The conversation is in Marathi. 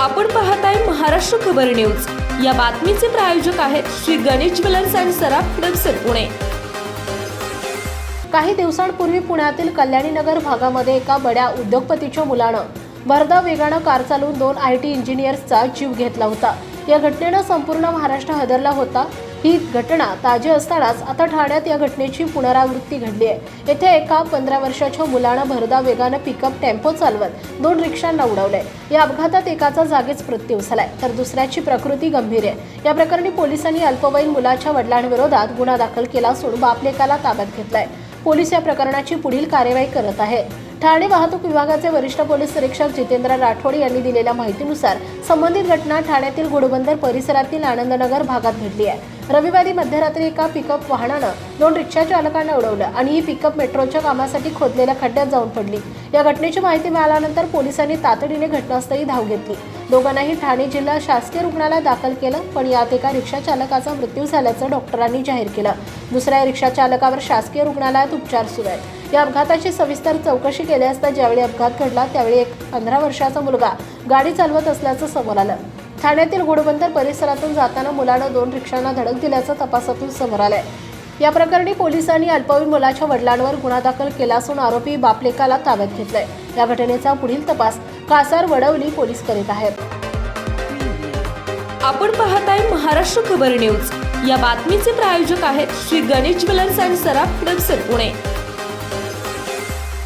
आपण पाहताय महाराष्ट्र खबर न्यूज. या बातमीचे प्रायोजक आहेत श्री गणेश ज्वेलर्स अँड सराफ हडपसर पुणे. काही दिवसांपूर्वी पुण्यातील कल्याणीनगर भागामध्ये एका बड्या उद्योगपतीच्या मुलानं भरधाव वेगानं कार चालवून दोन आय टी इंजिनियर्सचा जीव घेतला होता. या घटनेनं संपूर्ण महाराष्ट्र हादरला होता. ही घटना ताजी असतानाच आता ठाण्यात या घटनेची पुनरावृत्ती घडली आहे. येथे एका पंधरा वर्षाच्या मुलानं भरदा वेगानं पिकअप टेम्पो चालवत दोन रिक्षांना उडवलंय. या अपघातात एकाचा जागीच मृत्यू झालाय तर दुसऱ्याची प्रकृती गंभीर आहे. या प्रकरणी पोलिसांनी अल्पवयीन मुलाच्या वडिलांविरोधात गुन्हा दाखल केला असून बापलेकाला ताब्यात घेतलाय. पोलीस या प्रकरणाची पुढील कार्यवाही करत आहे. ठाणे वाहतूक विभागाचे वरिष्ठ पोलीस निरीक्षक जितेंद्र राठोड यांनी दिलेल्या माहितीनुसार संबंधित घटना ठाण्यातील घोडबंदर परिसरातील आनंदनगर भागात घडली आहे. रविवारी मध्यरात्री एका पिकअप वाहनानं दोन रिक्षा चालकांना उडवलं आणि ही पिकअप मेट्रोच्या कामासाठी खोदलेल्या खड्ड्यात जाऊन पडली. या घटनेची माहिती मिळाल्यानंतर पोलिसांनी तातडीने घटनास्थळी धाव घेतली. दोघांनाही ठाणे जिल्हा शासकीय रुग्णालयात दाखल केलं पण यात एका रिक्षा चालकाचा मृत्यू झाल्याचं डॉक्टरांनी जाहीर केलं. दुसऱ्या रिक्षा चालकावर शासकीय रुग्णालयात उपचार सुरू आहेत. या अपघाताची सविस्तर चौकशी केली असता ज्यावेळी अपघात घडला त्यावेळी एक पंधरा वर्षाचा मुलगा गाडी चालवत असल्याचं समोर आलं. ठाण्यातील घोडबंदर परिसरातून जाताना मुलानं दोन रिक्षांना धडक दिल्याचं तपासातून समोर आलंय. या प्रकरणी पोलिसांनी अल्पवयीन मुलाच्या वडिलांवर गुन्हा दाखल केला असून आरोपी बापलेकाला ताब्यात घेतलाय. या घटनेचा पुढील तपास कासार वडवली पोलीस करीत आहेत. आपण पाहताय महाराष्ट्र खबर न्यूज. या बातमीचे प्रायोजक आहेत श्री गणेश ज्वेलर्स अँड सराफ हडपसर पुणे.